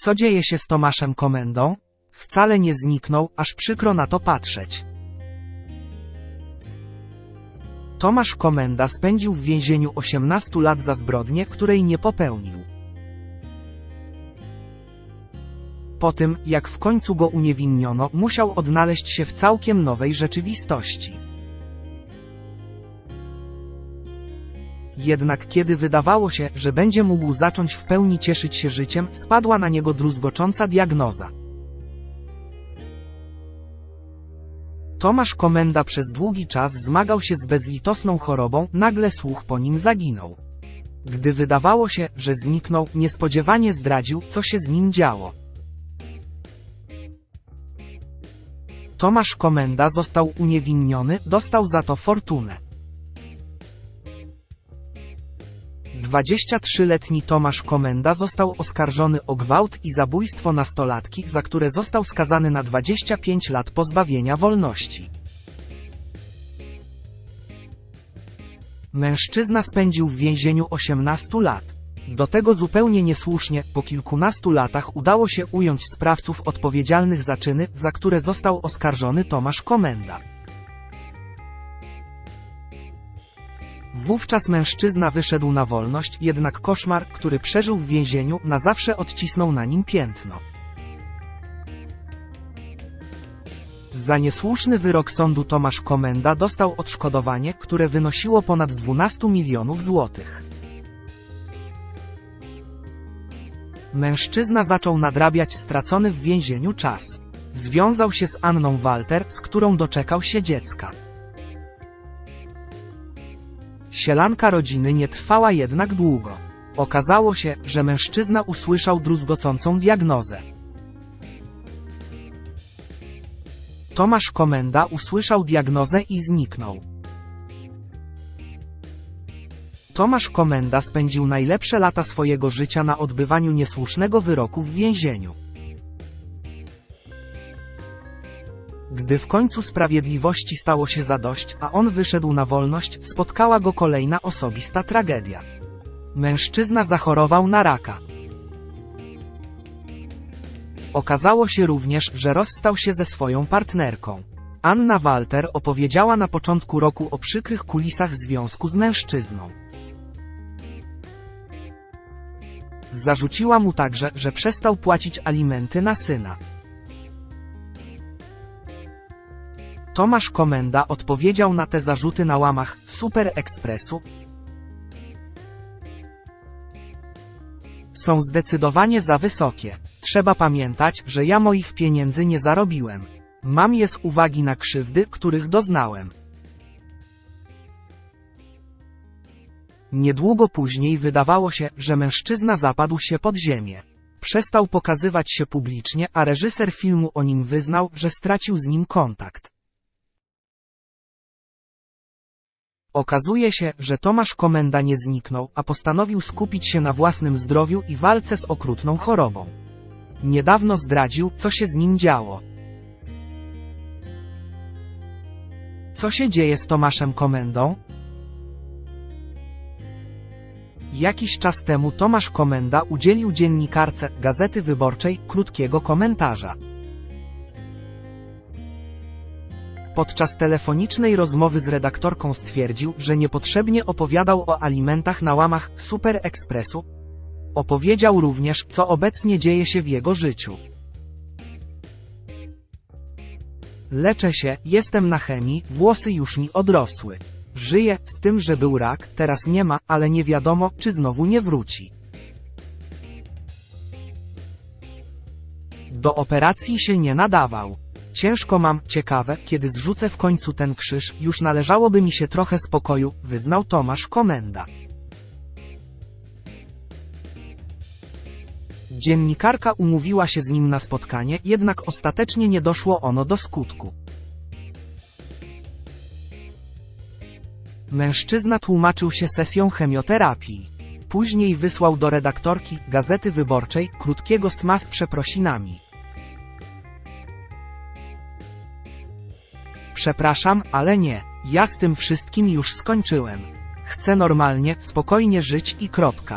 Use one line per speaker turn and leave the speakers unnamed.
Co dzieje się z Tomaszem Komendą? Wcale nie zniknął, aż przykro na to patrzeć. Tomasz Komenda spędził w więzieniu 18 lat za zbrodnię, której nie popełnił. Po tym, jak w końcu go uniewinniono, musiał odnaleźć się w całkiem nowej rzeczywistości. Jednak kiedy wydawało się, że będzie mógł zacząć w pełni cieszyć się życiem, spadła na niego druzgocząca diagnoza. Tomasz Komenda przez długi czas zmagał się z bezlitosną chorobą, nagle słuch po nim zaginął. Gdy wydawało się, że zniknął, niespodziewanie zdradził, co się z nim działo. Tomasz Komenda został uniewinniony, dostał za to fortunę. 23-letni Tomasz Komenda został oskarżony o gwałt i zabójstwo nastolatki, za które został skazany na 25 lat pozbawienia wolności. Mężczyzna spędził w więzieniu 18 lat. Do tego zupełnie niesłusznie, po kilkunastu latach udało się ująć sprawców odpowiedzialnych za czyny, za które został oskarżony Tomasz Komenda. Wówczas mężczyzna wyszedł na wolność, jednak koszmar, który przeżył w więzieniu, na zawsze odcisnął na nim piętno. Za niesłuszny wyrok sądu Tomasz Komenda dostał odszkodowanie, które wynosiło ponad 12 milionów złotych. Mężczyzna zaczął nadrabiać stracony w więzieniu czas. Związał się z Anną Walter, z którą doczekał się dziecka. Sielanka rodziny nie trwała jednak długo. Okazało się, że mężczyzna usłyszał druzgocącą diagnozę. Tomasz Komenda usłyszał diagnozę i zniknął. Tomasz Komenda spędził najlepsze lata swojego życia na odbywaniu niesłusznego wyroku w więzieniu. Gdy w końcu sprawiedliwości stało się zadość, a on wyszedł na wolność, spotkała go kolejna osobista tragedia. Mężczyzna zachorował na raka. Okazało się również, że rozstał się ze swoją partnerką. Anna Walter opowiedziała na początku roku o przykrych kulisach związku z mężczyzną. Zarzuciła mu także, że przestał płacić alimenty na syna. Tomasz Komenda odpowiedział na te zarzuty na łamach Super Expressu. Są zdecydowanie za wysokie. Trzeba pamiętać, że ja moich pieniędzy nie zarobiłem. Mam je z uwagi na krzywdy, których doznałem. Niedługo później wydawało się, że mężczyzna zapadł się pod ziemię. Przestał pokazywać się publicznie, a reżyser filmu o nim wyznał, że stracił z nim kontakt. Okazuje się, że Tomasz Komenda nie zniknął, a postanowił skupić się na własnym zdrowiu i walce z okrutną chorobą. Niedawno zdradził, co się z nim działo. Co się dzieje z Tomaszem Komendą? Jakiś czas temu Tomasz Komenda udzielił dziennikarce Gazety Wyborczej krótkiego komentarza. Podczas telefonicznej rozmowy z redaktorką stwierdził, że niepotrzebnie opowiadał o alimentach na łamach Super Expressu. Opowiedział również, co obecnie dzieje się w jego życiu. Leczę się, jestem na chemii, włosy już mi odrosły. Żyję, z tym, że był rak, teraz nie ma, ale nie wiadomo, czy znowu nie wróci. Do operacji się nie nadawał. Ciężko mam, ciekawe, kiedy zrzucę w końcu ten krzyż, już należałoby mi się trochę spokoju, wyznał Tomasz Komenda. Dziennikarka umówiła się z nim na spotkanie, jednak ostatecznie nie doszło ono do skutku. Mężczyzna tłumaczył się sesją chemioterapii. Później wysłał do redaktorki Gazety Wyborczej krótkiego sma z przeprosinami. Przepraszam, ale nie. Ja z tym wszystkim już skończyłem. Chcę normalnie, spokojnie żyć i kropka.